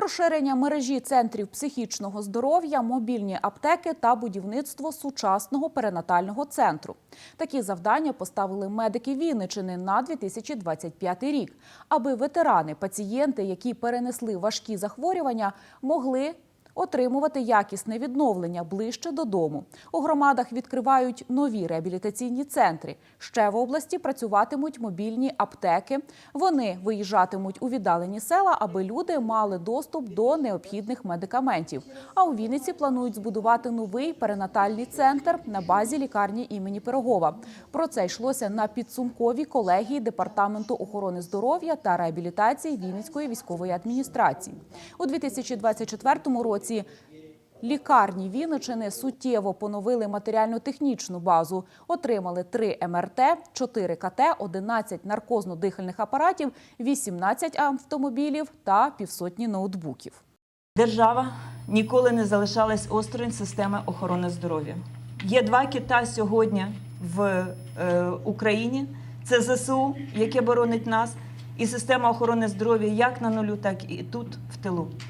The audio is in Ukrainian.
Розширення мережі центрів психічного здоров'я, мобільні аптеки та будівництво сучасного перинатального центру. Такі завдання поставили медики Вінничини на 2025 рік, аби ветерани, пацієнти, які перенесли важкі захворювання, могли отримувати якісне відновлення ближче додому. У громадах відкривають нові реабілітаційні центри. Ще в області працюватимуть мобільні аптеки. Вони виїжджатимуть у віддалені села, аби люди мали доступ до необхідних медикаментів. А у Вінниці планують збудувати новий перинатальний центр на базі лікарні імені Пирогова. Про це йшлося на підсумковій колегії департаменту охорони здоров'я та реабілітації Вінницької військової адміністрації. У 2024 році Лікарні Вінничини суттєво поновили матеріально-технічну базу. Отримали 3 МРТ, 4 КТ, 11 наркозно-дихальних апаратів, 18 автомобілів та півсотні ноутбуків. Держава ніколи не залишалась осторонь системи охорони здоров'я. Є два кита сьогодні в е, Україні: це ЗСУ, яке боронить нас, і система охорони здоров'я як на нулю, так і тут в тилу.